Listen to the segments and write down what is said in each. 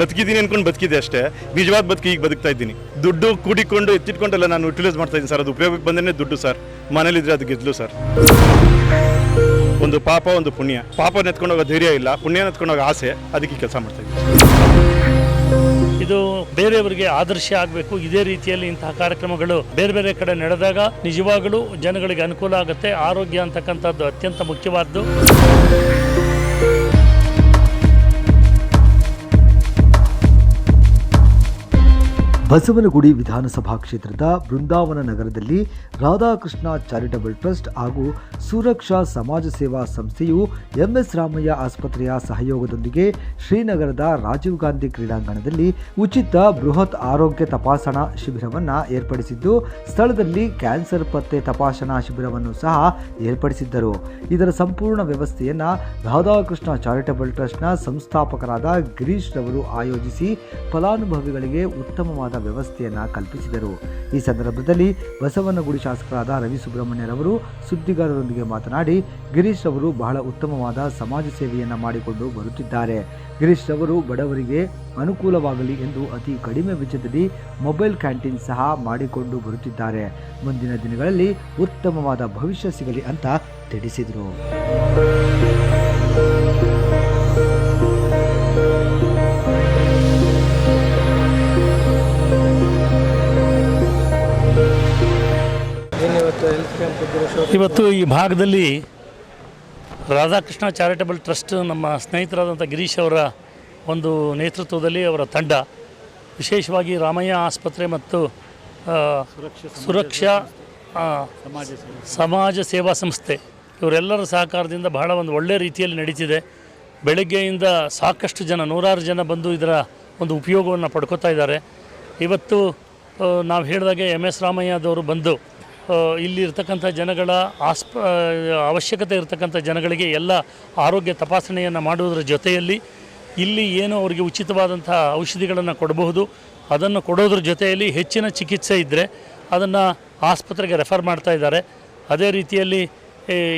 ಬದುಕಿದ್ದೀನಿ ಅನ್ಕೊಂಡು ಬದುಕಿದೆ ಅಷ್ಟೇ. ನಿಜವಾದ ಬದುಕಿ ಈಗ ಬದುಕ್ತಾ ಇದ್ದೀನಿ. ದುಡ್ಡು ಕೂಡಿಕೊಂಡು ಎತ್ತಿಟ್ಕೊಂಡೆಲ್ಲ ನಾನು ಯುಟಿಲೈಸ್ ಮಾಡ್ತಾ ಇದ್ದೀನಿ ಸರ್. ಅದು ಉಪಯೋಗಕ್ಕೆ ಬಂದೇ ದುಡ್ಡು ಸರ್. ಮನೇಲಿದ್ರೆ ಅದು ಗೆದ್ಲು ಸರ್. ಒಂದು ಪಾಪ, ಒಂದು ಪುಣ್ಯ. ಪಾಪ ನೆತ್ಕೊಂಡೋಗೋ ಧೈರ್ಯ ಇಲ್ಲ. ಪುಣ್ಯ ನೆತ್ಕೊಂಡೋಗೋ ಆಸೆ. ಅದಕ್ಕೆ ಕೆಲಸ ಮಾಡ್ತಾ ಇದ್ದೀನಿ. ಇದು ಬೇರೆಯವರಿಗೆ ಆದರ್ಶ ಆಗಬೇಕು. ಇದೇ ರೀತಿಯಲ್ಲಿ ಇಂತಹ ಕಾರ್ಯಕ್ರಮಗಳು ಬೇರೆ ಬೇರೆ ಕಡೆ ನಡೆದಾಗ ನಿಜವಾಗಲೂ ಜನಗಳಿಗೆ ಅನುಕೂಲ ಆಗುತ್ತೆ. ಆರೋಗ್ಯ ಅಂತಕ್ಕಂಥದ್ದು ಅತ್ಯಂತ ಮುಖ್ಯವಾದ್ದು. ಬಸವನಗುಡಿ ವಿಧಾನಸಭಾ ಕ್ಷೇತ್ರದ ಬೃಂದಾವನ ನಗರದಲ್ಲಿ ರಾಧಾಕೃಷ್ಣ ಚಾರಿಟಬಲ್ ಟ್ರಸ್ಟ್ ಹಾಗೂ ಸುರಕ್ಷಾ ಸಮಾಜ ಸೇವಾ ಸಂಸ್ಥೆಯು ಎಂಎಸ್ ರಾಮಯ್ಯ ಆಸ್ಪತ್ರೆಯ ಸಹಯೋಗದೊಂದಿಗೆ ಶ್ರೀನಗರದ ರಾಜೀವ್ ಗಾಂಧಿ ಕ್ರೀಡಾಂಗಣದಲ್ಲಿ ಉಚಿತ ಬೃಹತ್ ಆರೋಗ್ಯ ತಪಾಸಣಾ ಶಿಬಿರವನ್ನು ಏರ್ಪಡಿಸಿದ್ದು, ಸ್ಥಳದಲ್ಲಿ ಕ್ಯಾನ್ಸರ್ ಪತ್ತೆ ತಪಾಸಣಾ ಶಿಬಿರವನ್ನು ಸಹ ಏರ್ಪಡಿಸಿದ್ದರು. ಇದರ ಸಂಪೂರ್ಣ ವ್ಯವಸ್ಥೆಯನ್ನು ರಾಧಾಕೃಷ್ಣ ಚಾರಿಟಬಲ್ ಟ್ರಸ್ಟ್ನ ಸಂಸ್ಥಾಪಕರಾದ ಗಿರೀಶ್ ರವರು ಆಯೋಜಿಸಿ ಫಲಾನುಭವಿಗಳಿಗೆ ಉತ್ತಮವಾದ ವ್ಯವಸ್ಥೆಯನ್ನು ಕಲ್ಪಿಸಿದರು. ಈ ಸಂದರ್ಭದಲ್ಲಿ ಬಸವನಗುಡಿ ಶಾಸಕರಾದ ರವಿ ಸುಬ್ರಹ್ಮಣ್ಯರವರು ಸುದ್ದಿಗಾರರೊಂದಿಗೆ ಮಾತನಾಡಿ, ಗಿರೀಶ್ ಅವರು ಬಹಳ ಉತ್ತಮವಾದ ಸಮಾಜ ಸೇವೆಯನ್ನು ಮಾಡಿಕೊಂಡು ಬರುತ್ತಿದ್ದಾರೆ. ಗಿರೀಶ್ ಅವರು ಬಡವರಿಗೆ ಅನುಕೂಲವಾಗಲಿ ಎಂದು ಅತಿ ಕಡಿಮೆ ವೆಚ್ಚದಲ್ಲಿ ಮೊಬೈಲ್ ಕ್ಯಾಂಟೀನ್ ಸಹ ಮಾಡಿಕೊಂಡು ಬರುತ್ತಿದ್ದಾರೆ. ಮುಂದಿನ ದಿನಗಳಲ್ಲಿ ಉತ್ತಮವಾದ ಭವಿಷ್ಯ ಸಿಗಲಿ ಅಂತ ತಿಳಿಸಿದರು. ಇವತ್ತು ಈ ಭಾಗದಲ್ಲಿ ರಾಧಾಕೃಷ್ಣ ಚಾರಿಟಬಲ್ ಟ್ರಸ್ಟ್ ನಮ್ಮ ಸ್ನೇಹಿತರಾದಂಥ ಗಿರೀಶ್ ಅವರ ಒಂದು ನೇತೃತ್ವದಲ್ಲಿ ಅವರ ತಂಡ, ವಿಶೇಷವಾಗಿ ರಾಮಯ್ಯ ಆಸ್ಪತ್ರೆ ಮತ್ತು ಸುರಕ್ಷಾ ಸಮಾಜ ಸೇವಾ ಸಂಸ್ಥೆ. ಇವರೆಲ್ಲರ ಸಹಕಾರದಿಂದ ಬಹಳ ಒಂದು ಒಳ್ಳೆಯ ರೀತಿಯಲ್ಲಿ ನಡೀತಿದೆ. ಬೆಳಗ್ಗೆಯಿಂದ ಸಾಕಷ್ಟು ಜನ, ನೂರಾರು ಜನ ಬಂದು ಇದರ ಒಂದು ಉಪಯೋಗವನ್ನು ಪಡ್ಕೋತಾ ಇದ್ದಾರೆ. ಇವತ್ತು ನಾವು ಹೇಳಿದಾಗೆ ಎಂ ಎಸ್ ರಾಮಯ್ಯದವರು ಬಂದು ಆ, ಇಲ್ಲಿ ಇರ್ತಕ್ಕಂಥ ಜನಗಳ ಆಸ್ಪ ಅವಶ್ಯಕತೆ ಇರತಕ್ಕಂಥ ಜನಗಳಿಗೆ ಎಲ್ಲ ಆರೋಗ್ಯ ತಪಾಸಣೆಯನ್ನು ಮಾಡುವುದರ ಜೊತೆಯಲ್ಲಿ ಇಲ್ಲಿ ಏನು ಅವರಿಗೆ ಉಚಿತವಾದಂಥ ಔಷಧಿಗಳನ್ನು ಕೊಡಬಹುದು ಅದನ್ನು ಕೊಡೋದ್ರ ಜೊತೆಯಲ್ಲಿ ಹೆಚ್ಚಿನ ಚಿಕಿತ್ಸೆ ಇದ್ದರೆ ಅದನ್ನು ಆಸ್ಪತ್ರೆಗೆ ರೆಫರ್ ಮಾಡ್ತಾ ಇದ್ದಾರೆ. ಅದೇ ರೀತಿಯಲ್ಲಿ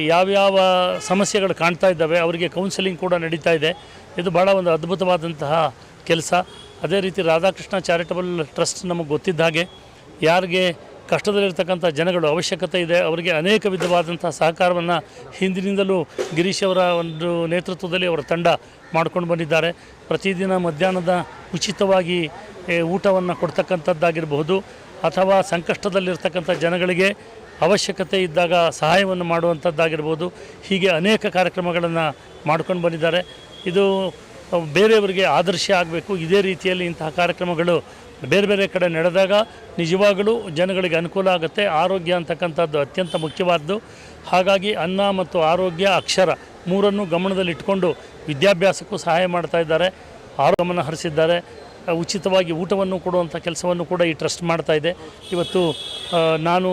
ಯಾವ್ಯಾವ ಸಮಸ್ಯೆಗಳು ಕಾಣ್ತಾ ಇದ್ದಾವೆ ಅವರಿಗೆ ಕೌನ್ಸಿಲಿಂಗ್ ಕೂಡ ನಡೀತಾ ಇದೆ. ಇದು ಭಾಳ ಒಂದು ಅದ್ಭುತವಾದಂತಹ ಕೆಲಸ. ಅದೇ ರೀತಿ ರಾಧಾಕೃಷ್ಣ ಚಾರಿಟಬಲ್ ಟ್ರಸ್ಟ್ ನಮಗೆ ಗೊತ್ತಿದ್ದ ಹಾಗೆ ಯಾರಿಗೆ ಕಷ್ಟದಲ್ಲಿರ್ತಕ್ಕಂಥ ಜನಗಳು ಅವಶ್ಯಕತೆ ಇದೆ, ಅವರಿಗೆ ಅನೇಕ ವಿಧವಾದಂಥ ಸಹಕಾರವನ್ನು ಹಿಂದಿನಿಂದಲೂ ಗಿರೀಶ್ ಅವರ ಒಂದು ನೇತೃತ್ವದಲ್ಲಿ ಅವರ ತಂಡ ಮಾಡ್ಕೊಂಡು ಬಂದಿದ್ದಾರೆ. ಪ್ರತಿದಿನ ಮಧ್ಯಾಹ್ನದ ಉಚಿತವಾಗಿ ಊಟವನ್ನು ಕೊಡ್ತಕ್ಕಂಥದ್ದಾಗಿರಬಹುದು ಅಥವಾ ಸಂಕಷ್ಟದಲ್ಲಿರ್ತಕ್ಕಂಥ ಜನಗಳಿಗೆ ಅವಶ್ಯಕತೆ ಇದ್ದಾಗ ಸಹಾಯವನ್ನು ಮಾಡುವಂಥದ್ದಾಗಿರ್ಬೋದು. ಹೀಗೆ ಅನೇಕ ಕಾರ್ಯಕ್ರಮಗಳನ್ನು ಮಾಡ್ಕೊಂಡು ಬಂದಿದ್ದಾರೆ. ಇದು ಬೇರೆಯವರಿಗೆ ಆದರ್ಶ ಆಗಬೇಕು. ಇದೇ ರೀತಿಯಲ್ಲಿ ಇಂತಹ ಕಾರ್ಯಕ್ರಮಗಳು ಬೇರೆ ಬೇರೆ ಕಡೆ ನಡೆದಾಗ ನಿಜವಾಗಲೂ ಜನಗಳಿಗೆ ಅನುಕೂಲ ಆಗುತ್ತೆ. ಆರೋಗ್ಯ ಅಂತಕ್ಕಂಥದ್ದು ಅತ್ಯಂತ ಮುಖ್ಯವಾದ್ದು. ಹಾಗಾಗಿ ಅನ್ನ ಮತ್ತು ಆರೋಗ್ಯ ಅಕ್ಷರ ಮೂರನ್ನು ಗಮನದಲ್ಲಿಟ್ಟುಕೊಂಡು ವಿದ್ಯಾಭ್ಯಾಸಕ್ಕೂ ಸಹಾಯ ಮಾಡ್ತಾ ಇದ್ದಾರೆ. ಆರೋಗ್ಯವನ್ನು ಹರಿಸಿದ್ದಾರೆ. ಉಚಿತವಾಗಿ ಊಟವನ್ನು ಕೊಡುವಂಥ ಕೆಲಸವನ್ನು ಕೂಡ ಈ ಟ್ರಸ್ಟ್ ಮಾಡ್ತಾ ಇದೆ. ಇವತ್ತು ನಾನು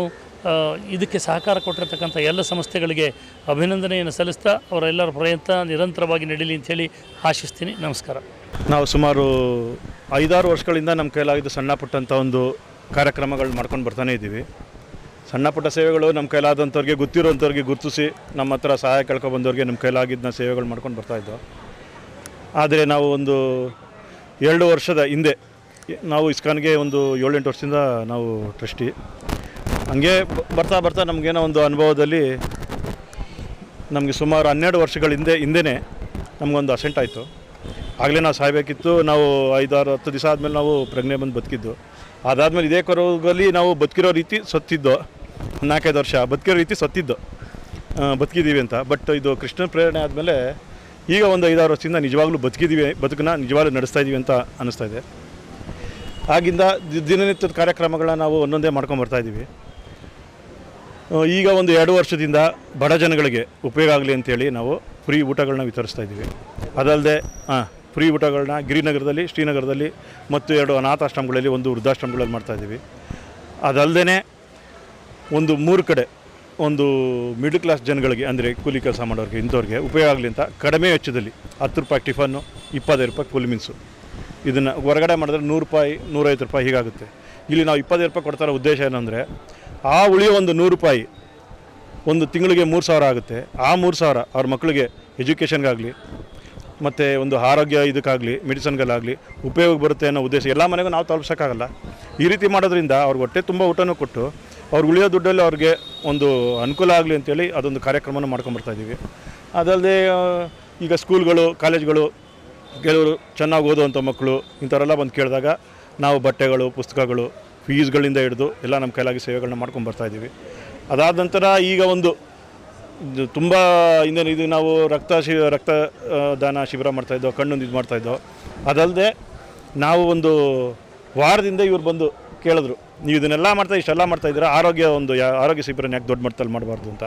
ಇದಕ್ಕೆ ಸಹಕಾರ ಕೊಟ್ಟಿರ್ತಕ್ಕಂಥ ಎಲ್ಲ ಸಂಸ್ಥೆಗಳಿಗೆ ಅಭಿನಂದನೆಯನ್ನು ಸಲ್ಲಿಸ್ತಾ ಅವರೆಲ್ಲರ ಪ್ರಯತ್ನ ನಿರಂತರವಾಗಿ ನಡೀಲಿ ಅಂಥೇಳಿ ಆಶಿಸ್ತೀನಿ. ನಮಸ್ಕಾರ. ನಾವು ಸುಮಾರು ಐದಾರು ವರ್ಷಗಳಿಂದ ನಮ್ಮ ಕೈಲಾಗಿದ್ದು ಸಣ್ಣ ಪುಟ್ಟಂಥ ಒಂದು ಕಾರ್ಯಕ್ರಮಗಳು ಮಾಡ್ಕೊಂಡು ಬರ್ತಾನೆ ಇದ್ದೀವಿ. ಸಣ್ಣ ಪುಟ್ಟ ಸೇವೆಗಳು ನಮ್ಮ ಕೈಲಾದಂಥವ್ರಿಗೆ ಗೊತ್ತಿರೋಂಥವ್ರಿಗೆ ಗುರುತಿಸಿ ನಮ್ಮ ಹತ್ರ ಸಹಾಯ ಕೇಳ್ಕೊಬಂದವ್ರಿಗೆ ನಮ್ಮ ಕೈಲಾಗಿದ್ದ ಸೇವೆಗಳು ಮಾಡ್ಕೊಂಡು ಬರ್ತಾಯಿದ್ದೋ ಆದರೆ ನಾವು ಒಂದು ಎರಡು ವರ್ಷದ ಹಿಂದೆ, ನಾವು ಇಸ್ಕಾನ್ಗೆ ಒಂದು ಏಳೆಂಟು ವರ್ಷದಿಂದ ನಾವು ಟ್ರಸ್ಟಿ. ಹಂಗೆ ಬರ್ತಾ ಬರ್ತಾ ನಮಗೇನೋ ಒಂದು ಅನುಭವದಲ್ಲಿ ನಮಗೆ ಸುಮಾರು ಹನ್ನೆರಡು ವರ್ಷಗಳ ಹಿಂದೆ ಹಿಂದೆನೇ ನಮಗೊಂದು ಅಸೆಂಟ್ ಆಯಿತು. ಆಗಲೇ ನಾವು ಸಾಯಬೇಕಿತ್ತು ನಾವು ಐದಾರು ಹತ್ತು ದಿವಸ ಆದಮೇಲೆ ನಾವು ಪ್ರಜ್ಞೆ ಬಂದು ಬದುಕಿದ್ದು. ಅದಾದಮೇಲೆ ಇದೇ ಕೊರೋಗಲ್ಲಿ ನಾವು ಬದುಕಿರೋ ರೀತಿ ಸತ್ತಿದ್ದು. ನಾಲ್ಕೈದು ವರ್ಷ ಬದುಕಿರೋ ರೀತಿ ಸತ್ತಿದ್ದು. ಬದುಕಿದ್ದೀವಿ ಅಂತ. ಬಟ್ ಇದು ಕೃಷ್ಣನ ಪ್ರೇರಣೆ ಆದಮೇಲೆ ಈಗ ಒಂದು ಐದಾರು ವರ್ಷದಿಂದ ನಿಜವಾಗ್ಲೂ ಬದುಕಿದ್ದೀವಿ ಬದುಕನ್ನ ನಿಜವಾಗ್ಲೂ ನಡೆಸ್ತಾ ಇದ್ದೀವಿ ಅಂತ ಅನ್ನಿಸ್ತಾ ಇದೆ. ಆಗಿಂದ ದಿನನಿತ್ಯದ ಕಾರ್ಯಕ್ರಮಗಳನ್ನ ನಾವು ಒಂದೊಂದೇ ಮಾಡ್ಕೊಂಡು ಬರ್ತಾ ಇದ್ದೀವಿ ಆ, ಈಗ ಒಂದು ಎರಡು ವರ್ಷದಿಂದ ಬಡ ಜನಗಳಿಗೆ ಉಪಯೋಗ ಆಗಲಿ ಅಂತೇಳಿ ನಾವು ಫ್ರೀ ಊಟಗಳನ್ನ ವಿತರಿಸ್ತಾ ಇದ್ದೀವಿ. ಅದಲ್ಲದೆ ಹಾಂ ಫ್ರೀ ಊಟಗಳನ್ನ ಗಿರಿನಗರದಲ್ಲಿ, ಶ್ರೀನಗರದಲ್ಲಿ ಮತ್ತು ಎರಡು ಅನಾಥಾಶ್ರಮಗಳಲ್ಲಿ ಒಂದು ವೃದ್ಧಾಶ್ರಮಗಳಲ್ಲಿ ಮಾಡ್ತಾ ಇದ್ದೀವಿ. ಅದಲ್ಲದೆ ಒಂದು ಮೂರು ಕಡೆ ಒಂದು ಮಿಡ್ಲ್ ಕ್ಲಾಸ್ ಜನಗಳಿಗೆ, ಅಂದರೆ ಕೂಲಿ ಕೆಲಸ ಮಾಡೋರಿಗೆ, ಇಂಥವ್ರಿಗೆ ಉಪಯೋಗ ಆಗಲಿ ಅಂತ ಕಡಿಮೆ ವೆಚ್ಚದಲ್ಲಿ ಹತ್ತು ರೂಪಾಯಿ ಟಿಫನ್ನು, ಇಪ್ಪತ್ತೈದು ರೂಪಾಯಿ ಕೂಲಿ ಮೀನ್ಸು. ಇದನ್ನು ಹೊರಗಡೆ ಮಾಡಿದ್ರೆ ನೂರು ರೂಪಾಯಿ, ನೂರೈವತ್ತು ರೂಪಾಯಿ ಹೀಗಾಗುತ್ತೆ. ಇಲ್ಲಿ ನಾವು ಇಪ್ಪತ್ತೈದು ರೂಪಾಯಿ ಕೊಡ್ತಾರೋ ಉದ್ದೇಶ ಏನಂದರೆ ಆ ಉಳಿಯೋ ಒಂದು ನೂರು ರೂಪಾಯಿ. ಒಂದು ತಿಂಗಳಿಗೆ ಮೂರು ಸಾವಿರ ಆಗುತ್ತೆ. ಆ ಮೂರು ಸಾವಿರ ಅವ್ರ ಮಕ್ಕಳಿಗೆ ಎಜುಕೇಷನ್ಗಾಗಲಿ ಮತ್ತು ಒಂದು ಆರೋಗ್ಯ ಇದಕ್ಕಾಗಲಿ ಮೆಡಿಸನ್ಗಳಾಗಲಿ ಉಪಯೋಗ ಬರುತ್ತೆ ಅನ್ನೋ ಉದ್ದೇಶ. ಎಲ್ಲ ಮನೆಗೂ ನಾವು ತಲುಪ್ಸೋಕ್ಕಾಗಲ್ಲ. ಈ ರೀತಿ ಮಾಡೋದ್ರಿಂದ ಅವ್ರಿಗೆ ಹೊಟ್ಟೆ ತುಂಬ ಊಟನೂ ಕೊಟ್ಟು ಅವ್ರು ಉಳಿಯೋ ದುಡ್ಡಲ್ಲಿ ಅವ್ರಿಗೆ ಒಂದು ಅನುಕೂಲ ಆಗಲಿ ಅಂತೇಳಿ ಅದೊಂದು ಕಾರ್ಯಕ್ರಮನ ಮಾಡ್ಕೊಂಬರ್ತಾ ಇದ್ದೀವಿ ಅದಲ್ಲದೆ ಈಗ ಸ್ಕೂಲ್ಗಳು ಕಾಲೇಜ್ಗಳು ಕೆಲವರು ಚೆನ್ನಾಗಿ ಓದುವಂಥ ಮಕ್ಕಳು ಇಂಥವರೆಲ್ಲ ಬಂದು ಕೇಳಿದಾಗ ನಾವು ಬಟ್ಟೆಗಳು, ಪುಸ್ತಕಗಳು ಫೀಸ್ಗಳಿಂದ ಹಿಡಿದು ಎಲ್ಲ ನಮ್ಮ ಕೈಲಾಗಿ ಸೇವೆಗಳನ್ನ ಮಾಡ್ಕೊಂಡು ಬರ್ತಾ ಇದ್ದೀವಿ. ಅದಾದ ನಂತರ ಈಗ ಒಂದು ತುಂಬ ಹಿಂದೆ ಇದು ನಾವು ರಕ್ತ ಶಿ, ರಕ್ತ ದಾನ ಶಿಬಿರ ಮಾಡ್ತಾಯಿದ್ದೋ ಕಣ್ಣೊಂದು ಇದು ಮಾಡ್ತಾಯಿದ್ದೋ ಅದಲ್ಲದೆ ನಾವು ಒಂದು ವಾರದಿಂದ ಇವ್ರು ಬಂದು ಕೇಳಿದ್ರು, ನೀವು ಇದನ್ನೆಲ್ಲ ಮಾಡ್ತಾ, ಇಷ್ಟೆಲ್ಲ ಮಾಡ್ತಾ ಇದ್ದೀರಾ? ಆರೋಗ್ಯ ಒಂದು ಯಾ, ಆರೋಗ್ಯ ಶಿಬಿರನ ಯಾಕೆ ದೊಡ್ಡ ಮಟ್ಟದಲ್ಲಿ ಮಾಡಬಾರ್ದು ಅಂತ.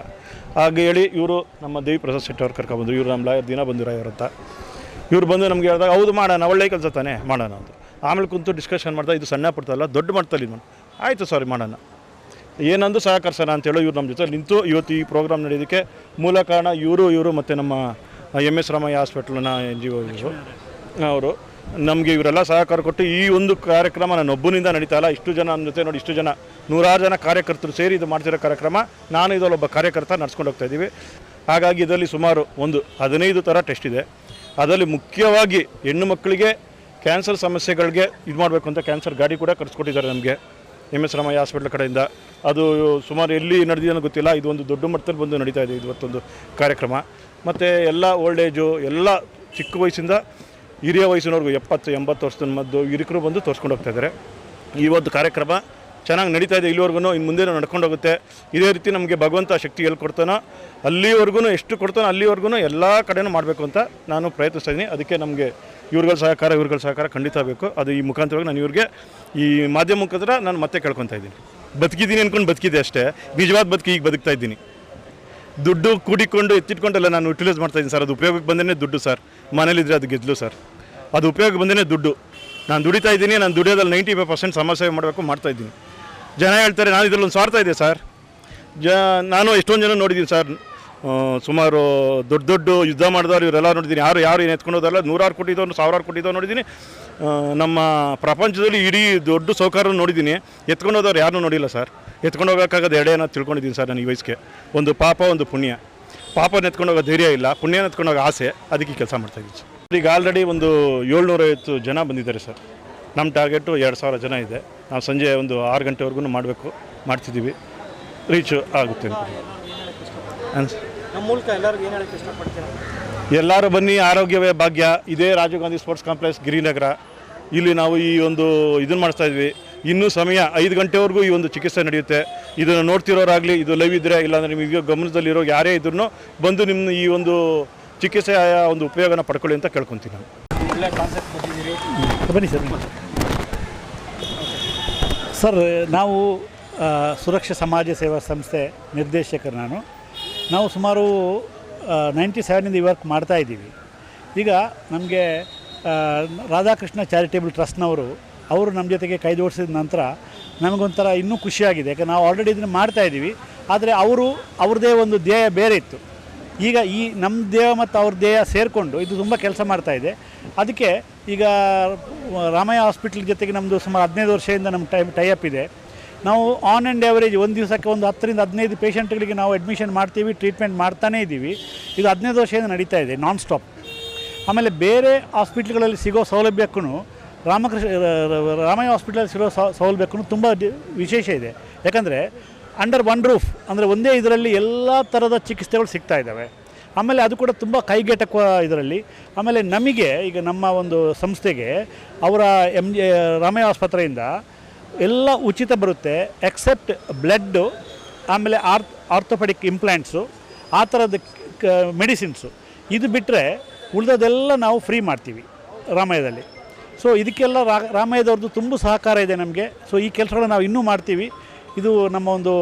ಹಾಗೆ ಹೇಳಿ ಇವರು ನಮ್ಮ ದೇವಿ ಪ್ರಸಾದ್ ಶೆಟ್ಟಿ ಅವ್ರು ಕರ್ಕೊಬಂದರು ಇವರು ನಮ್ಮ ಲಾಯರ್ ದಿನ ಬಂದಿರೋ ಅಂತ. ಇವ್ರು ಬಂದು ನಮಗೆ ಹೇಳಿದಾಗ, ಹೌದು ಮಾಡೋಣ, ಒಳ್ಳೆ ಕೆಲಸ ತಾನೇ, ಮಾಡೋಣ ಅಂತ. ಆಮೇಲೆ ಕುಂತು ಡಿಸ್ಕಷನ್ ಮಾಡ್ತಾ ಇದು ಸಣ್ಣ ಪಡ್ತಲ್ಲ ದೊಡ್ಡ ಮಟ್ಟದಲ್ಲಿ ಇದು ಆಯಿತು ಸಾರಿ ಮಾಡೋಣ. ಏನಂದು ಸಹಕರಿಸೋಣ ಅಂತೇಳಿ ಇವ್ರು ನಮ್ಮ ಜೊತೆ ನಿಂತು ಇವತ್ತು ಈ ಪ್ರೋಗ್ರಾಮ್ ನಡೆಯೋದಕ್ಕೆ ಮೂಲ ಕಾರಣ ಇವರು ಇವರು ಮತ್ತು ನಮ್ಮ ಎಂ ಎಸ್ ರಾಮಯ್ಯ ಹಾಸ್ಪಿಟ್ಲ್ನ ಎನ್ ಜಿ ಒ ಅವರು. ನಮಗೆ ಇವರೆಲ್ಲ ಸಹಕಾರ ಕೊಟ್ಟು ಈ ಒಂದು ಕಾರ್ಯಕ್ರಮ ನಾನು ಒಬ್ಬನಿಂದ ನಡೀತಾ ಇಲ್ಲ. ಇಷ್ಟು ಜನ ನಮ್ಮ ಜೊತೆ ನೋಡಿ, ಇಷ್ಟು ಜನ, ನೂರಾರು ಜನ ಕಾರ್ಯಕರ್ತರು ಸೇರಿ ಇದು ಮಾಡ್ತಿರೋ ಕಾರ್ಯಕ್ರಮ. ನಾನು ಇದರಲ್ಲಿ ಒಬ್ಬ ಕಾರ್ಯಕರ್ತ ನಡ್ಸ್ಕೊಂಡು ಹೋಗ್ತಾ ಇದ್ದೀವಿ. ಹಾಗಾಗಿ ಇದರಲ್ಲಿ ಸುಮಾರು ಒಂದು ಹದಿನೈದು ಥರ ಟೆಸ್ಟ್ ಇದೆ. ಅದರಲ್ಲಿ ಮುಖ್ಯವಾಗಿ ಹೆಣ್ಣು ಮಕ್ಕಳಿಗೆ ಕ್ಯಾನ್ಸರ್ ಸಮಸ್ಯೆಗಳಿಗೆ ಇದು ಮಾಡಬೇಕು ಅಂತ ಕ್ಯಾನ್ಸರ್ ಗಾಡಿ ಕೂಡ ಕರೆಸ್ಕೊಟ್ಟಿದ್ದಾರೆ ನಮಗೆ. ಎಂ ಎಸ್ ರಾಮಯ್ಯ ಹಾಸ್ಪಿಟ್ಲ್ ಕಡೆಯಿಂದ. ಅದು ಸುಮಾರು ಎಲ್ಲಿ ನಡೆದಿದೆ ಗೊತ್ತಿಲ್ಲ. ಇದು ಒಂದು ದೊಡ್ಡ ಮಟ್ಟದಲ್ಲಿ ಬಂದು ನಡೀತಾ ಇದೆ ಇವತ್ತೊಂದು ಕಾರ್ಯಕ್ರಮ. ಮತ್ತು ಎಲ್ಲ ಓಲ್ಡ್ ಏಜು ಎಲ್ಲ ಚಿಕ್ಕ ವಯಸ್ಸಿಂದ ಹಿರಿಯ ವಯಸ್ಸಿನವ್ರಿಗೂ ಎಪ್ಪತ್ತು, ಎಂಬತ್ತು ವರ್ಷದ ಮದ್ದು ಹಿರಿಕರು ಬಂದು ತೋರಿಸ್ಕೊಂಡು ಹೋಗ್ತಾ ಇದ್ದಾರೆ. ಈ ಒಂದು ಕಾರ್ಯಕ್ರಮ ಚೆನ್ನಾಗಿ ನಡೀತಾ ಇದೆ ಇಲ್ಲಿವರೆಗೂ, ಇನ್ನು ಮುಂದೆ ನಡ್ಕೊಂಡು ಹೋಗುತ್ತೆ. ಇದೇ ರೀತಿ ನಮಗೆ ಭಗವಂತ ಶಕ್ತಿ ಎಲ್ಲಿ ಕೊಡ್ತಾನೋ ಅಲ್ಲಿವರೆಗೂ, ಎಷ್ಟು ಕೊಡ್ತಾನೋ ಅಲ್ಲಿವರೆಗೂ ಎಲ್ಲ ಕಡೆನೂ ಮಾಡಬೇಕು ಅಂತ ನಾನು ಪ್ರಯತ್ನಿಸ್ತಾ ಇದ್ದೀನಿ. ಅದಕ್ಕೆ ನಮಗೆ ಇವ್ರುಗಳ ಸಹಕಾರ ಇವ್ರುಗಳ ಸಹಕಾರ ಖಂಡಿತ ಬೇಕು. ಅದು ಈ ಮುಖಾಂತರವಾಗಿ ನಾನು ಇವ್ರಿಗೆ ಈ ಮಾಧ್ಯಮ ಮುಖಾಂತರ ನಾನು ಮತ್ತೆ ಕೇಳ್ಕೊತಾ ಇದ್ದೀನಿ. ಬದುಕಿದ್ದೀನಿ ಅಂದ್ಕೊಂಡು ಬದುಕಿದೆ ಅಷ್ಟೇ. ನಿಜವಾದ ಬದುಕಿ ಈಗ ಬದುಕ್ತಾ ಇದ್ದೀನಿ. ದುಡ್ಡು ಕೂಡಿಕೊಂಡು ಎತ್ತಿಟ್ಕೊಂಡೆಲ್ಲ ನಾನು ಯುಟಿಲೈಸ್ ಮಾಡ್ತಾ ಇದ್ದೀನಿ ಸರ್. ಅದು ಉಪಯೋಗಕ್ಕೆ ಬಂದೇ ದುಡ್ಡು ಸರ್. ಮನೇಲಿದ್ರೆ ಅದು ಗೆದ್ದಲು ಸರ್. ಅದು ಉಪಯೋಗಕ್ಕೆ ಬಂದೇ ದುಡ್ಡು. ನಾನು ದುಡಿತಾ ಇದ್ದೀನಿ, ನಾನು ದುಡಿಯೋದಲ್ಲಿ ನೈಂಟಿ ಫೈವ್ ಪರ್ಸೆಂಟ್ ಸಮಾಜ ಮಾಡಬೇಕು ಮಾಡ್ತಾ ಇದ್ದೀನಿ. ಜನ ಹೇಳ್ತಾರೆ ನಾನು ಇದರಲ್ಲಿ ಒಂದು ಸ್ವಾರ್ಥ ಇದೆ ಸರ್. ಜ, ನಾನು ಎಷ್ಟೊಂದು ಜನ ನೋಡಿದ್ದೀನಿ ಸರ್. ಸುಮಾರು ದೊಡ್ಡ ದೊಡ್ಡ ಯುದ್ಧ ಮಾಡಿದವ್ರು ಇವರೆಲ್ಲ ನೋಡಿದ್ದೀನಿ ಯಾರು ಯಾರು ಏನು ಎತ್ಕೊಂಡು ಹೋದಲ್ಲ ನೂರಾರು ಕೊಟ್ಟಿದ್ದವ್ರು ಸಾವಿರಾರು ಕೊಟ್ಟಿದ್ದವ್ರು ನೋಡಿದ್ದೀನಿ ನಮ್ಮ ಪ್ರಪಂಚದಲ್ಲಿ ಇಡೀ ದೊಡ್ಡ ಸೌಕಾರ ನೋಡಿದ್ದೀನಿ ಎತ್ಕೊಂಡು ಹೋದವ್ರು ಯಾರನ್ನೂ ನೋಡಿಲ್ಲ ಸರ್. ಎತ್ಕೊಂಡು ಹೋಗೋಕ್ಕಾಗದು ಎರಡೇ ಅನ್ನೋದು ತಿಳ್ಕೊಂಡಿದ್ದೀನಿ ಸರ್ ನಾನು ಈ ವಯಸ್ಸಿಗೆ. ಒಂದು ಪಾಪ, ಒಂದು ಪುಣ್ಯ. ಪಾಪನ ಎತ್ಕೊಂಡು ಹೋಗೋ ಧೈರ್ಯ ಇಲ್ಲ, ಪುಣ್ಯನ ಎತ್ಕೊಂಡು ಹೋಗೋ ಆಸೆ. ಅದಕ್ಕೆ ಕೆಲಸ ಮಾಡ್ತಾಯಿದ್ದೀನಿ ಸರ್. ಈಗ ಆಲ್ರೆಡಿ ಒಂದು ಏಳ್ನೂರೈವತ್ತು ಜನ ಬಂದಿದ್ದಾರೆ ಸರ್. ನಮ್ಮ ಟಾರ್ಗೆಟು ಎರಡು ಸಾವಿರ ಜನ ಇದೆ. ನಾವು ಸಂಜೆ ಒಂದು ಆರು ಗಂಟೆವರೆಗೂ ಮಾಡಬೇಕು, ಮಾಡ್ತಿದ್ದೀವಿ. ರೀಚ್ ಆಗುತ್ತೆ ಅನ್ಸ್ ನಮ್ಮ ಮೂಲಕ ಎಲ್ಲರಿಗೂ ಏನು ಹೇಳಕ್ಕೆ ಇಷ್ಟಪಡ್ತೀರಾ? ಎಲ್ಲರೂ ಬನ್ನಿ ಆರೋಗ್ಯವೇ ಭಾಗ್ಯ. ಇದೇ ರಾಜೀವ್ ಗಾಂಧಿ ಸ್ಪೋರ್ಟ್ಸ್ ಕಾಂಪ್ಲೆಕ್ಸ್ ಗಿರಿನಗರ. ಇಲ್ಲಿ ನಾವು ಈ ಒಂದು ಇದನ್ನು ಮಾಡಿಸ್ತಾ ಇದ್ವಿ. ಇನ್ನೂ ಸಮಯ ಐದು ಗಂಟೆವರೆಗೂ ಈ ಒಂದು ಚಿಕಿತ್ಸೆ ನಡೆಯುತ್ತೆ. ಇದನ್ನು ನೋಡ್ತಿರೋರಾಗಲಿ ಇದು ಲೈವ್ ಇದ್ದರೆ ಇಲ್ಲಾಂದರೆ ನಿಮಗೆ ಗಮನದಲ್ಲಿರೋ ಯಾರೇ ಇದ್ರೂ ಬಂದು ನಿಮ್ಮ ಈ ಒಂದು ಚಿಕಿತ್ಸೆಯ ಒಂದು ಉಪಯೋಗನ ಪಡ್ಕೊಳ್ಳಿ ಅಂತ ಕೇಳ್ಕೊತೀನಿ ನಾನು. ಒಳ್ಳೆ ಕಾನ್ಸೆಪ್ಟ್ ಕೊಟ್ಟಿದ್ದೀರಿ. ಬನ್ನಿ ಸರ್ ಸರ್ ನಾವು ಸುರಕ್ಷಾ ಸಮಾಜ ಸೇವಾ ಸಂಸ್ಥೆ ನಿರ್ದೇಶಕರು ನಾನು. ನಾವು ಸುಮಾರು ನೈಂಟಿ ಸೆವೆನಿಂದ ಈ ವರ್ಕ್ ಮಾಡ್ತಾ ಇದ್ದೀವಿ. ಈಗ ನಮಗೆ ರಾಧಾಕೃಷ್ಣ ಚಾರಿಟೇಬಲ್ ಟ್ರಸ್ಟ್ನವರು ಅವರು ನಮ್ಮ ಜೊತೆಗೆ ಕೈ ಜೋಡಿಸಿದ ನಂತರ ನಮಗೊಂಥರ ಇನ್ನೂ ಖುಷಿಯಾಗಿದೆ. ಯಾಕಂದ್ರೆ ನಾವು ಆಲ್ರೆಡಿ ಇದನ್ನು ಮಾಡ್ತಾ ಇದ್ದೀವಿ. ಆದರೆ ಅವರು ಅವ್ರದ್ದೇ ಒಂದು ಧ್ಯೇಯ ಬೇರೆ ಇತ್ತು. ಈಗ ಈ ನಮ್ಮ ದೇಹ ಮತ್ತು ಅವ್ರ ದೇಹ ಸೇರಿಕೊಂಡು ಇದು ತುಂಬ ಕೆಲಸ ಮಾಡ್ತಾ ಇದೆ. ಅದಕ್ಕೆ ಈಗ, ರಾಮಯ್ಯ ಹಾಸ್ಪಿಟ್ಲ್ ಜೊತೆಗೆ ನಮ್ಮದು ಸುಮಾರು ಹದಿನೈದು ವರ್ಷದಿಂದ ನಮ್ಮ ಟೈ ಟೈಅಪ್ ಇದೆ. ನಾವು ಆನ್ ಆ್ಯಂಡ್ ಆ್ಯಾವರೇಜ್ ಒಂದು ದಿವಸಕ್ಕೆ ಒಂದು ಹತ್ತರಿಂದ ಹದಿನೈದು ಪೇಷಂಟ್ಗಳಿಗೆ ನಾವು ಅಡ್ಮಿಷನ್ ಮಾಡ್ತೀವಿ ಟ್ರೀಟ್ಮೆಂಟ್ ಮಾಡ್ತಾನೇ ಇದ್ದೀವಿ. ಇದು ಹದಿನೈದು ವರ್ಷದಿಂದ ನಡೀತಾ ಇದೆ ನಾನ್ ಸ್ಟಾಪ್ ಆಮೇಲೆ ಬೇರೆ ಹಾಸ್ಪಿಟ್ಲ್ಗಳಲ್ಲಿ ಸಿಗೋ ಸೌಲಭ್ಯಕ್ಕೂ ರಾಮಕೃಷ್ಣ ರಾಮಯ್ಯ ಹಾಸ್ಪಿಟ್ಲಲ್ಲಿ ಸಿಗೋ ಸೌಲಭ್ಯಕ್ಕೂ ತುಂಬ ವಿಶೇಷ ಇದೆ. ಯಾಕಂದರೆ ಅಂಡರ್ ಒನ್ ರೂಫ್ ಅಂದರೆ ಒಂದೇ ಇದರಲ್ಲಿ ಎಲ್ಲ ಥರದ ಚಿಕಿತ್ಸೆಗಳು ಸಿಗ್ತಾ ಇದ್ದಾವೆ. ಆಮೇಲೆ ಅದು ಕೂಡ ತುಂಬ ಕೈಗೆಟಕುವ ಇದರಲ್ಲಿ. ಆಮೇಲೆ ನಮಗೆ, ಈಗ ನಮ್ಮ ಒಂದು ಸಂಸ್ಥೆಗೆ ಅವರ ಎಂ ಜೆ ರಾಮಯ್ಯ ಆಸ್ಪತ್ರೆಯಿಂದ ಎಲ್ಲ ಉಚಿತ ಬರುತ್ತೆ ಎಕ್ಸೆಪ್ಟ್ ಬ್ಲಡ್ಡು ಆಮೇಲೆ ಆರ್ಥ್ ಆರ್ಥೋಪೆಡಿಕ್ ಇಂಪ್ಲ್ಯಾಂಟ್ಸು ಆ ಥರದ ಮೆಡಿಸಿನ್ಸು ಇದು ಬಿಟ್ಟರೆ ಉಳಿದದೆಲ್ಲ ನಾವು ಫ್ರೀ ಮಾಡ್ತೀವಿ ರಾಮಾಯದಲ್ಲಿ ಸೊ ಇದಕ್ಕೆಲ್ಲ ರಾ ರಾಮಯ್ಯದವ್ರದ್ದು ತುಂಬ ಸಹಕಾರ ಇದೆ ನಮಗೆ. ಸೊ ಈ ಕೆಲಸಗಳನ್ನ ನಾವು ಇನ್ನೂ ಮಾಡ್ತೀವಿ. ಇದು ನಮ್ಮ ಒಂದು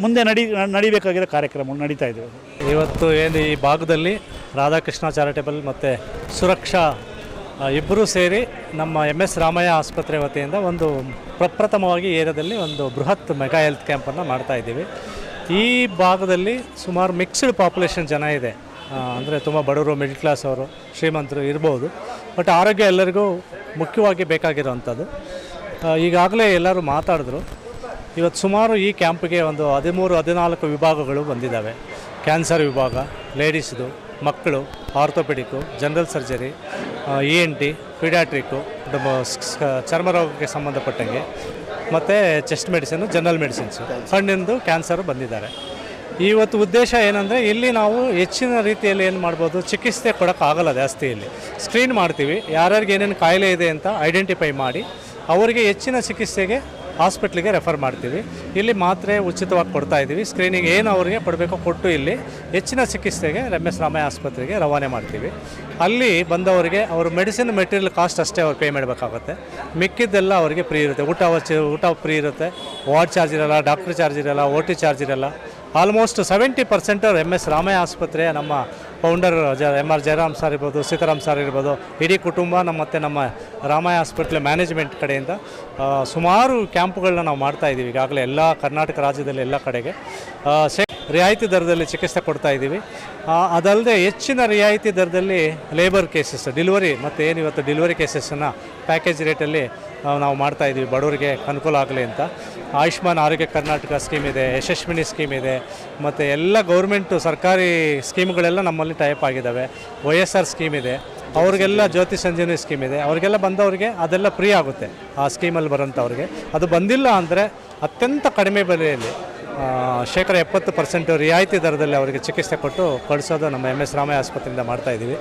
ಮುಂದೆ ನಡಿ, ನಡಿಬೇಕಾಗಿರೋ ಕಾರ್ಯಕ್ರಮ ನಡೀತಾ ಇದೆ. ಇವತ್ತು ಏನು ಈ ಭಾಗದಲ್ಲಿ ರಾಧಾಕೃಷ್ಣ ಚಾರಿಟೇಬಲ್ ಮತ್ತು ಸುರಕ್ಷಾ ಇಬ್ಬರೂ ಸೇರಿ ನಮ್ಮ ಎಂ ಎಸ್ ರಾಮಯ್ಯ ಆಸ್ಪತ್ರೆ ವತಿಯಿಂದ ಒಂದು ಪ್ರಪ್ರಥಮವಾಗಿ ಏರಿಯಾದಲ್ಲಿ ಒಂದು ಬೃಹತ್ ಮೆಗಾ ಹೆಲ್ತ್ ಕ್ಯಾಂಪನ್ನು ಮಾಡ್ತಾ ಇದ್ದೀವಿ. ಈ ಭಾಗದಲ್ಲಿ ಸುಮಾರು ಮಿಕ್ಸ್ಡ್ ಪಾಪ್ಯುಲೇಷನ್ ಜನ ಇದೆ. ಅಂದರೆ ತುಂಬ ಬಡವರು ಮಿಡ್ಲ್ ಕ್ಲಾಸ್ ಅವರು, ಶ್ರೀಮಂತರು ಇರ್ಬೋದು. ಬಟ್ ಆರೋಗ್ಯ ಎಲ್ಲರಿಗೂ ಮುಖ್ಯವಾಗಿ ಬೇಕಾಗಿರೋವಂಥದ್ದು. ಈಗಾಗಲೇ ಎಲ್ಲರೂ ಮಾತಾಡಿದ್ರು. ಇವತ್ತು ಸುಮಾರು ಈ ಕ್ಯಾಂಪ್ಗೆ ಒಂದು ಹದಿಮೂರು, ಹದಿನಾಲ್ಕು ವಿಭಾಗಗಳು ಬಂದಿದ್ದಾವೆ. ಕ್ಯಾನ್ಸರ್ ವಿಭಾಗ, ಲೇಡೀಸ್ದು, ಮಕ್ಕಳು, orthopaedic, general surgery E N T paediatric ಚರ್ಮ ರೋಗಕ್ಕೆ ಸಂಬಂಧಪಟ್ಟಂಗೆ. ಮತ್ತು ಚೆಸ್ಟ್ ಮೆಡಿಸಿನು ಜನರಲ್ ಮೆಡಿಸಿನ್ಸು ಕಣ್ಣಿಂದು ಕ್ಯಾನ್ಸರು ಬಂದಿದ್ದಾರೆ. ಇವತ್ತು ಉದ್ದೇಶ ಏನಂದರೆ, ಇಲ್ಲಿ ನಾವು ಹೆಚ್ಚಿನ ರೀತಿಯಲ್ಲಿ ಏನು ಮಾಡ್ಬೋದು, ಚಿಕಿತ್ಸೆ ಕೊಡೋಕ್ಕಾಗಲ್ಲ ಜಾಸ್ತಿ ಇಲ್ಲಿ ಸ್ಕ್ರೀನ್ ಮಾಡ್ತೀವಿ, ಯಾರ್ಯಾರಿಗೆ ಏನೇನು ಕಾಯಿಲೆ ಇದೆ ಅಂತ ಐಡೆಂಟಿಫೈ ಮಾಡಿ, ಅವರಿಗೆ ಹೆಚ್ಚಿನ ಚಿಕಿತ್ಸೆಗೆ ಹಾಸ್ಪಿಟ್ಲಿಗೆ ರೆಫರ್ ಮಾಡ್ತೀವಿ. ಇಲ್ಲಿ ಮಾತ್ರೆ ಉಚಿತವಾಗಿ ಕೊಡ್ತಾ ಇದ್ದೀವಿ. ಸ್ಕ್ರೀನಿಂಗ್ ಏನು ಅವರಿಗೆ ಕೊಡಬೇಕೋ ಕೊಟ್ಟು ಇಲ್ಲಿ ಹೆಚ್ಚಿನ ಚಿಕಿತ್ಸೆಗೆ ರಮ್ಯ ರಾಮಯ್ಯ ಆಸ್ಪತ್ರೆಗೆ ರವಾನೆ ಮಾಡ್ತೀವಿ. ಅಲ್ಲಿ ಬಂದವರಿಗೆ ಅವರು ಮೆಡಿಸಿನ್ ಮೆಟೀರಿಯಲ್ ಕಾಸ್ಟ್ ಅಷ್ಟೇ ಅವ್ರು ಪೇ ಮಾಡಬೇಕಾಗುತ್ತೆ. ಮಿಕ್ಕಿದ್ದೆಲ್ಲ ಅವರಿಗೆ ಫ್ರೀ ಇರುತ್ತೆ. ಊಟ ಊಟ ಫ್ರೀ ಇರುತ್ತೆ. ವಾರ್ಡ್ ಚಾರ್ಜ್ ಇರಲ್ಲ, ಡಾಕ್ಟ್ರ್ ಚಾರ್ಜ್ ಇರಲ್ಲ, ಓ ಟಿ ಚಾರ್ಜ್ ಇರಲ್ಲ. Almost seventy percent M S Ramaiah ಆಸ್ಪತ್ರೆಯ ನಮ್ಮ ಫೌಂಡರ್ ಜ ಎಂ ಆರ್ ಜಯರಾಮ್ ಸರ್ ಇರ್ಬೋದು, ಸೀತಾರಾಮ್ ಸರ್ ಇರ್ಬೋದು, ಇಡೀ ಕುಟುಂಬ ನಮ್ಮ ಮತ್ತು ನಮ್ಮ ರಾಮಾಯ ಆಸ್ಪಿಟ್ಲ್ ಮ್ಯಾನೇಜ್ಮೆಂಟ್ ಕಡೆಯಿಂದ ಸುಮಾರು ಕ್ಯಾಂಪ್ಗಳನ್ನ ನಾವು ಮಾಡ್ತಾ ಇದ್ದೀವಿ ಈಗಾಗಲೇ ಎಲ್ಲ ಕರ್ನಾಟಕ ರಾಜ್ಯದಲ್ಲಿ ಎಲ್ಲ ಕಡೆಗೆ. ರಿಯಾಯಿತಿ ದರದಲ್ಲಿ ಚಿಕಿತ್ಸೆ ಕೊಡ್ತಾ ಇದ್ದೀವಿ. ಅದಲ್ಲದೆ ಹೆಚ್ಚಿನ ರಿಯಾಯಿತಿ ದರದಲ್ಲಿ ಲೇಬರ್ ಕೇಸಸ್ ಡಿಲಿವರಿ ಮತ್ತು ಏನು ಇವತ್ತು ಡಿಲಿವರಿ ಕೇಸಸ್ಸನ್ನು ಪ್ಯಾಕೇಜ್ ರೇಟಲ್ಲಿ ನಾವು ಮಾಡ್ತಾ ಇದ್ದೀವಿ. ಬಡವರಿಗೆ ಅನುಕೂಲ ಆಗಲಿ ಅಂತ. ಆಯುಷ್ಮಾನ್ ಆರೋಗ್ಯ ಕರ್ನಾಟಕ ಸ್ಕೀಮ್ ಇದೆ, ಯಶಸ್ವಿನಿ ಸ್ಕೀಮ್ ಇದೆ, ಮತ್ತು ಎಲ್ಲ ಗೌರ್ಮೆಂಟು ಸರ್ಕಾರಿ ಸ್ಕೀಮ್ಗಳೆಲ್ಲ ನಮ್ಮಲ್ಲಿ ಟೈಪ್ ಆಗಿದ್ದಾವೆ ವೈ ಎಸ್ ಆರ್ ಸ್ಕೀಮ್ ಇದೆ. ಅವ್ರಿಗೆಲ್ಲ ಜ್ಯೋತಿ ಸಂಜೀವಿನಿ ಸ್ಕೀಮ್ ಇದೆ. ಅವರಿಗೆಲ್ಲ ಬಂದವರಿಗೆ ಅದೆಲ್ಲ ಫ್ರೀ ಆಗುತ್ತೆ. ಆ ಸ್ಕೀಮಲ್ಲಿ ಬರೋಂಥವ್ರಿಗೆ. ಅದು ಬಂದಿಲ್ಲ ಅಂದರೆ ಅತ್ಯಂತ ಕಡಿಮೆ ಬೆಲೆಯಲ್ಲಿ ಶೇಕಡ ಎಪ್ಪತ್ತು ಪರ್ಸೆಂಟ್ ರಿಯಾಯಿತಿ ದರದಲ್ಲಿ ಅವರಿಗೆ ಚಿಕಿತ್ಸೆ ಕೊಟ್ಟು ಕಳಿಸೋದು ನಮ್ಮ ಎಂ ಎಸ್ ರಾಮಯ್ಯ ಆಸ್ಪತ್ರೆಯಿಂದ ಮಾಡ್ತಾ ಇದ್ದೀವಿ.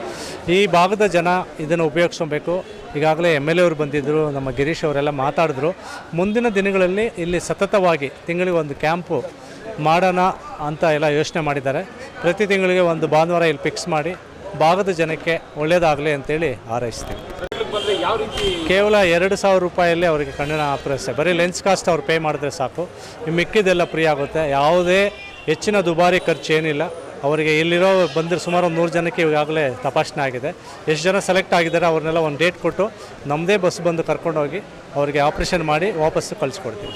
ಈ ಭಾಗದ ಜನ ಇದನ್ನು ಉಪಯೋಗಿಸ್ಕೊಬೇಕು. ಈಗಾಗಲೇ ಎಂ ಎಲ್ ಎ ಅವರು ಬಂದಿದ್ದರು ನಮ್ಮ ಗಿರೀಶ್ ಅವರೆಲ್ಲ ಮಾತಾಡಿದ್ರು. ಮುಂದಿನ ದಿನಗಳಲ್ಲಿ ಇಲ್ಲಿ ಸತತವಾಗಿ ತಿಂಗಳಿಗೆ ಒಂದು ಕ್ಯಾಂಪು ಮಾಡೋಣ ಅಂತ ಎಲ್ಲ ಯೋಚನೆ ಮಾಡಿದ್ದಾರೆ. ಪ್ರತಿ ತಿಂಗಳಿಗೆ ಒಂದು ಭಾನುವಾರ ಇಲ್ಲಿ ಫಿಕ್ಸ್ ಮಾಡಿ ಭಾಗದ ಜನಕ್ಕೆ ಒಳ್ಳೆಯದಾಗಲಿ ಅಂತೇಳಿ ಹಾರೈಸ್ತೀವಿ. ಕೇವಲ ಎರಡು ಸಾವಿರ ರೂಪಾಯಲ್ಲಿ ಅವರಿಗೆ ಕಣ್ಣಿನ ಆಪರೇಷನ್ ಬರೀ ಲೆನ್ಸ್ ಕಾಸ್ಟ್ ಅವ್ರು ಪೇ ಮಾಡಿದ್ರೆ ಸಾಕು. ಮಿಕ್ಕಿದೆಲ್ಲ ಫ್ರೀ ಆಗುತ್ತೆ. ಯಾವುದೇ ಹೆಚ್ಚಿನ ದುಬಾರಿ ಖರ್ಚು ಏನಿಲ್ಲ. ಅವರಿಗೆ ಇಲ್ಲಿರೋ ಬಂದಿರೋ ಸುಮಾರು ಒಂದು ನೂರು ಜನಕ್ಕೆ ಈಗಾಗಲೇ ತಪಾಸಣೆ ಆಗಿದೆ. ಎಷ್ಟು ಜನ ಸೆಲೆಕ್ಟ್ ಆಗಿದ್ದಾರೆ ಅವ್ರನ್ನೆಲ್ಲ ಒಂದು ಡೇಟ್ ಕೊಟ್ಟು ನಮ್ಮದೇ ಬಸ್ ಬಂದು ಕರ್ಕೊಂಡೋಗಿ ಅವರಿಗೆ ಆಪ್ರೇಷನ್ ಮಾಡಿ ವಾಪಸ್ಸು ಕಳಿಸ್ಕೊಡ್ತೀವಿ.